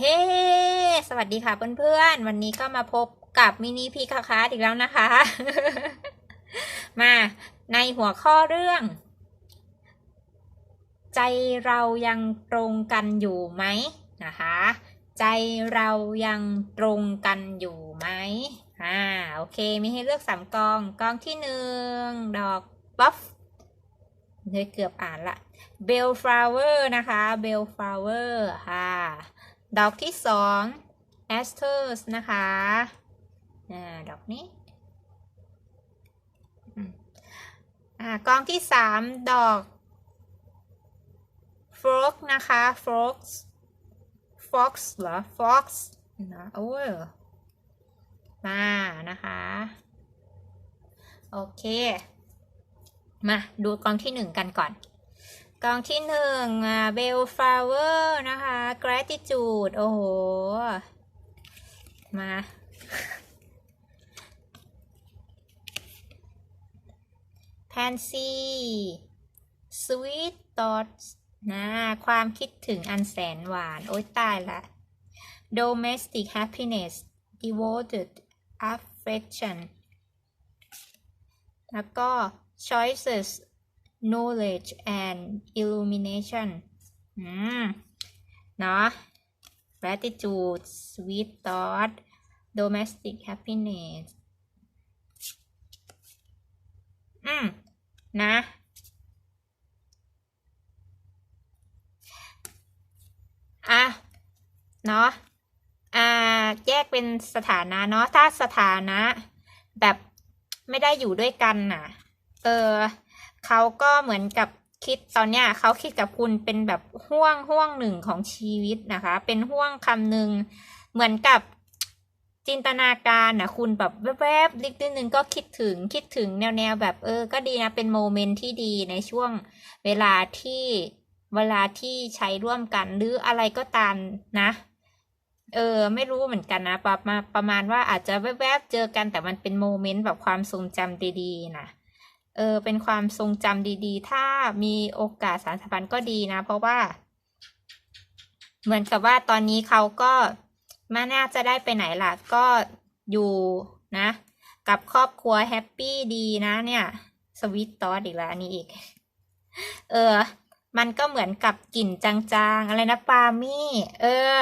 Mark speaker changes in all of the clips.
Speaker 1: เฮ้สวัสดีค่ะเพื่อนๆ วันนี้ก็มาพบกับมินิพีคาคาอีกแล้วนะคะ มาในหัวข้อเรื่อง ใจเรายังตรงกันอยู่ไหมนะคะ ใจเรายังตรงกันอยู่ไหมอ่าโอเคมีให้เลือกสามกองกองที่หนึ่งดอกป๊อปเฮ้ยเกือบอ่านละเบลฟลาวเวอร์นะคะเบลฟลาวเวอร์ค่ะ ดอกที่สอง asters นะคะอ่าดอกนี้อ่ากองที่สามดอก frog นะคะ frogs fox เหรอ fox นะโอ้ยมานะคะ โอเค มาดูกองที่หนึ่งกันก่อน กองที่หนึ่งอ่าเบลฟลาวเวอร์นะคะ gratitude โอ้โห มา pansy sweet thoughts นะความคิดถึงอันแสนหวาน โอ๊ยตายละ domestic happiness devoted affection แล้วก็ choices knowledge and illumination อืม เนาะ gratitude sweet thought domestic happiness อืม นะ อะ เนาะ อ่า แยกเป็นสถานะเนาะ ถ้าสถานะ แบบไม่ได้อยู่ด้วยกันน่ะ เออ เขาก็เหมือนกับคิดตอนเนี้ยเขาคิดกับคุณเป็นแบบห่วงห่วงหนึ่งของชีวิตนะคะ เป็นห่วงคำหนึ่งเหมือนกับจินตนาการนะคุณแบบแวบๆนิดนึงก็คิดถึงคิดถึงแนวแนวๆแบบเออ ก็ดีนะเป็นโมเมนต์ที่ดีในช่วงเวลาที่เวลาที่ใช้ร่วมกันหรืออะไรก็ตามนะ เออ ไม่รู้เหมือนกันนะประมาณประมาณว่าอาจจะแวบๆเจอกันแต่มันเป็นโมเมนต์แบบความทรงจำดีๆนะ เออเป็นความทรงจำดีๆ ถ้ามีโอกาสสารสัมพันธ์ก็ดีนะ เพราะว่า เหมือนกับว่าตอนนี้เขาก็ม่น่าจะได้ไปไหนล่ะ ก็อยู่นะ กับครอบครัวแฮปปี้ดีนะเนี่ย สวิตตอสอีกแล้วอันนี้อีก เออ มันก็เหมือนกับกลิ่นจางๆ อะไรนะปามี่ เออ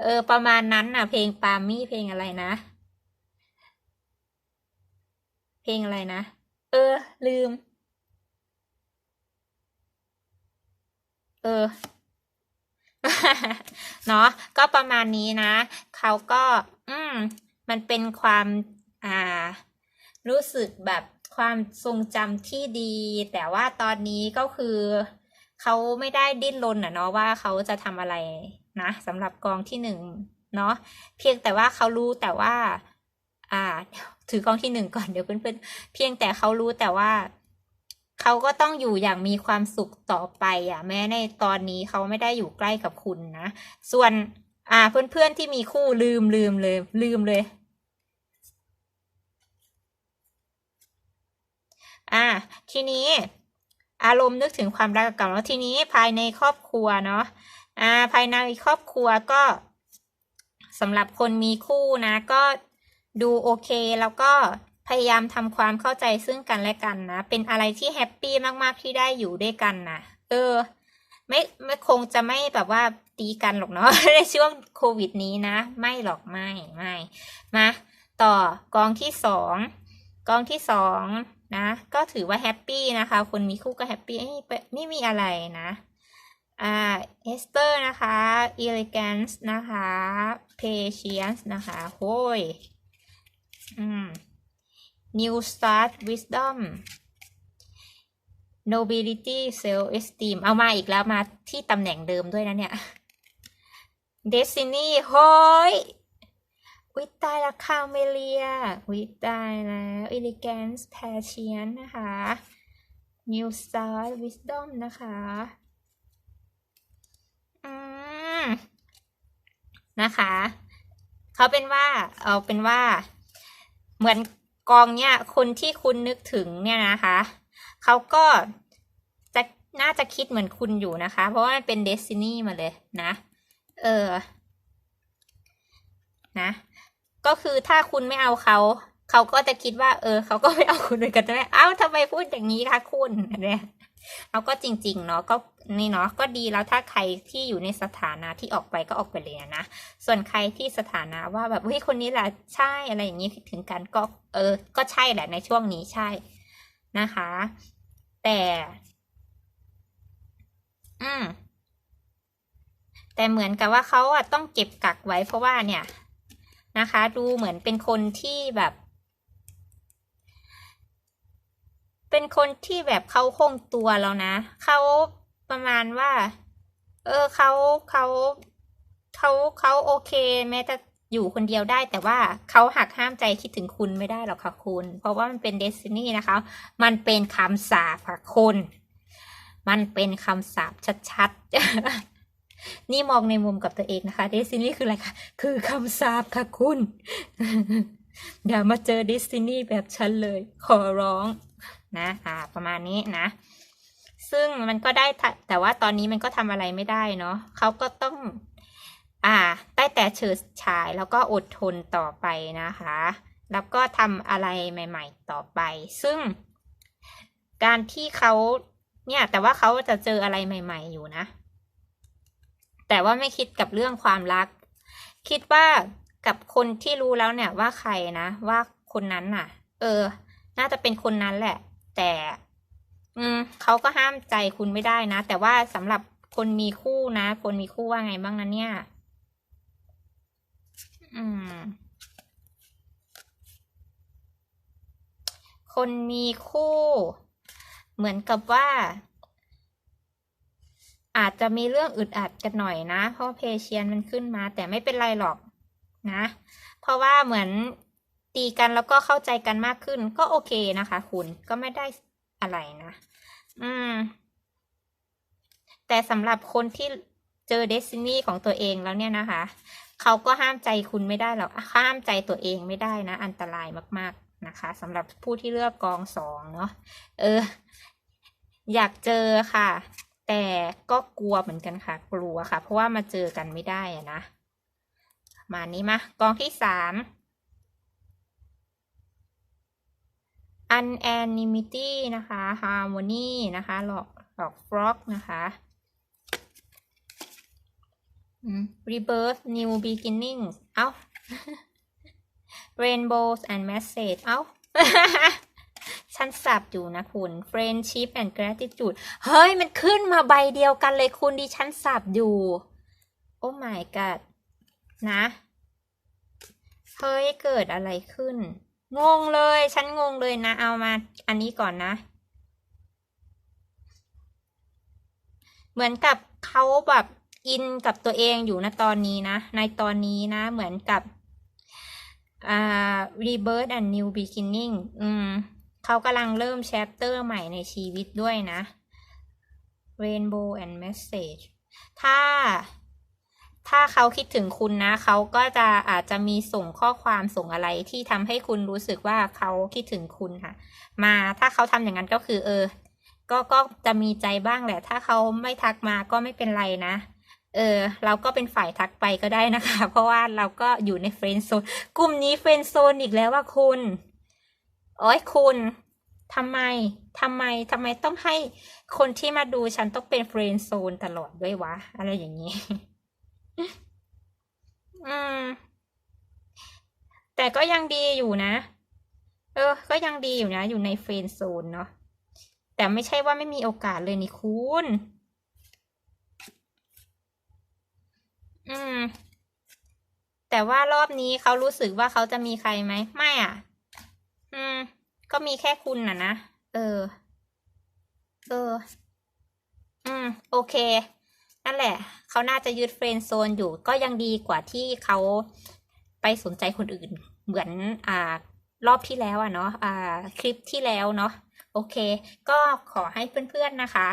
Speaker 1: เออ ประมาณนั้นน่ะ เพลงปามี่เพลงอะไรนะ เพลงอะไรนะ เออ ลืม เออ เนาะก็ประมาณนี้นะ เขาก็ อืม มันเป็นความอ่า รู้สึกแบบความทรงจำที่ดี แต่ว่าตอนนี้ก็คือเขาไม่ได้ดิ้นรนอะเนาะว่าเขาจะทำอะไรนะสำหรับกองที่หนึ่งเนาะเพียงแต่ว่าเขารู้แต่ว่า อ่า ถือกองที่หนึ่งก่อนเดี๋ยวเพื่อนๆเพียงแต่เขารู้แต่ว่าเขาก็ต้องอยู่อย่างมีความสุขต่อไปอะ แม้ในตอนนี้เขาไม่ได้อยู่ใกล้กับคุณนะส่วน อ่า เพื่อนๆที่มีคู่ลืมลืมเลย ลืมเลย อ่า ทีนี้ อารมณ์นึกถึงความรักก่าแล้วทีนี้ภายในครอบครัวเนาะอ่า ภายในครอบครัวก็สำหรับคนมีคู่นะ ก็ ดูโอเค แล้วก็พยายามทำความเข้าใจซึ่งกันและกันนะ เป็นอะไรที่แฮปปี้มากๆที่ได้อยู่ด้วยกันนะเออ ไม่ไม่คงจะไม่แบบว่าตีกันหรอกเนาะในช่วงโควิดนี้นะ ไม่หรอกไม่ไม่มาต่อกองที่สองกองที่สองนะ ก็ถือว่าแฮปปี้นะคะคนมีคู่ก็แฮปปี้ไม่มีอะไรนะอ่าเอสเตอร์นะคะ elegance นะคะ patience นะคะโห้ย new start wisdom nobility self esteem เอามาอีกแล้วมาที่ตำแหน่งเดิมด้วยนะเนี่ย destiny โห้ยวิตายละคาเมเลียวิตายแล้ว elegance patient นะคะ new start wisdom นะคะอืมนะคะ เขาเป็นว่า เอาเป็นว่า เหมือนกองเนี่ยคนที่คุณนึกถึงเนี่ยนะคะเขาก็จะน่าจะคิดเหมือนคุณอยู่นะคะ เพราะว่ามันเป็นเดซินี่มาเลยนะ เออ นะ ก็คือถ้าคุณไม่เอาเขาเขาก็จะคิดว่า เออเขาก็ไม่เอาคุณเหมือนกันใช่ไหมเอ้าทำไมพูดอย่างนี้คะคุณเนี่ย เอาก็จริงๆเนาะก็นี่เนาะก็ดีแล้วถ้าใครที่อยู่ในสถานะที่ออกไปก็ออกไปเลยนะ ส่วนใครที่สถานะว่าแบบเฮ้ยคนนี้แหละใช่อะไรอย่างนี้ถึงกันก็เออ ก็ใช่แหละในช่วงนี้ใช่นะคะ แต่ อืมแต่เหมือนกับว่าเขาอะต้องเก็บกักไว้เพราะว่าเนี่ยนะคะ ดูเหมือนเป็นคนที่แบบ เป็นคนที่แบบเขาคงตัวแล้วนะเขาประมาณว่า เออเขาเขาเขาเขาโอเค แม้จะอยู่คนเดียวได้ แต่ว่าเขาหักห้ามใจคิดถึงคุณไม่ได้หรอกค่ะคุณ เพราะว่ามันเป็นเดซินี่นะคะ มันเป็นคำสาปค่ะคุณ มันเป็นคำสาปชัดๆ นี่มองในมุมกับตัวเองนะคะเดซินี่คืออะไรคะคือคำสาปค่ะคุณ อย่ามาเจอเดซินี่แบบฉันเลย ขอร้อง นะอ่าประมาณนี้นะ ซึ่งมันก็ได้แต่ว่าตอนนี้มันก็ทำอะไรไม่ได้เนาะเขาก็ต้องอ่าได้แต่เฉิดฉายแล้วก็อดทนต่อไปนะคะ แล้วก็ทำอะไรใหม่ ๆ ต่อไป ซึ่ง การที่เขาเนี่ย แต่ว่าเขาจะเจออะไรใหม่ ๆ อยู่นะ แต่ว่าไม่คิดกับเรื่องความรัก คิดว่ากับคนที่รู้แล้วเนี่ยว่าใครนะ ว่าคนนั้นน่ะ เออ น่าจะเป็นคนนั้นแหละ แต่ อืมเขาก็ห้ามใจคุณไม่ได้นะ แต่ว่าสำหรับคนมีคู่นะ คนมีคู่ว่าไงบ้างนะเนี่ย อืม คนมีคู่ เหมือนกับว่า อาจจะมีเรื่องอึดอัดกันหน่อยนะ เพราะเพเชียนมันขึ้นมา แต่ไม่เป็นไรหรอกนะ เพราะว่าเหมือน ตีกันแล้วก็เข้าใจกันมากขึ้น ก็โอเคนะคะ คุณก็ไม่ได้อะไรนะ อืม แต่สำหรับคนที่เจอเดซินี่ของตัวเองแล้วเนี่ยนะคะ เขาก็ห้ามใจคุณไม่ได้หรอกห้ามใจตัวเองไม่ได้นะ อันตรายมาก ๆนะคะสำหรับผู้ที่เลือกกองสองเนาะเออ อยากเจอค่ะ แต่ก็กลัวเหมือนกันค่ะ กลัวค่ะ เพราะว่ามาเจอกันไม่ได้อะนะมานี้มากองที่สาม unanimity นะคะ harmony นะคะหลอกหลอก frog นะคะ rebirth new beginning เอ้า rainbows and message เอ้าฉันสับอยู่นะคุณ friendship and gratitude เฮ้ย มันขึ้นมาใบเดียวกันเลยคุณดิฉันสับอยู่ โอ้ my god นะ เฮ้ย เกิดอะไรขึ้น งงเลย ฉันงงเลยนะ เอามา อันนี้ก่อนนะ เหมือนกับเขาแบบอินกับตัวเองอยู่นะตอนนี้นะ ในตอนนี้นะ เหมือนกับอ่า rebirth and new beginning อืมเขากำลังเริ่มแชปเตอร์ใหม่ในชีวิตด้วยนะ rainbow and message ถ้า ถ้าเขาคิดถึงคุณนะ เขาก็จะอาจจะมีส่งข้อความส่งอะไรที่ทำให้คุณรู้สึกว่าเขาคิดถึงคุณค่ะ มาถ้าเขาทำอย่างนั้นก็คือ เออ ก็ก็จะมีใจบ้างแหละ ถ้าเขาไม่ทักมาก็ไม่เป็นไรนะเออเราก็เป็นฝ่ายทักไปก็ได้นะคะ เพราะว่าเราก็อยู่ในเฟรนด์โซนกลุ่มนี้เฟรนด์โซนอีกแล้วว่าคุณโอ้ยคุณทำไมทำไมทำไมต้องให้คนที่มาดูฉันต้องเป็นเฟรนด์โซนตลอดด้วยวะ อะไรอย่างนี้ อืม แต่ก็ยังดีอยู่นะ เออ ก็ยังดีอยู่นะ อยู่ในเฟรนโซนเนาะ แต่ไม่ใช่ว่าไม่มีโอกาสเลยนี่คุณ อืม แต่ว่ารอบนี้เขารู้สึกว่าเขาจะมีใครไหม ไม่อะ อืม ก็มีแค่คุณน่ะนะ เออ เออ อืม โอเค นั่นแหละ เขาน่าจะยึดเฟรนด์โซนอยู่ก็ยังดีกว่าที่เขาไปสนใจคนอื่น เหมือนอ่ารอบที่แล้วอะเนาะอ่าคลิปที่แล้วเนาะโอเค ก็ขอให้เพื่อนๆนะคะ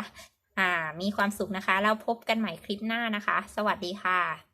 Speaker 1: อ่ามีความสุขนะคะ แล้วพบกันใหม่คลิปหน้านะคะ สวัสดีค่ะ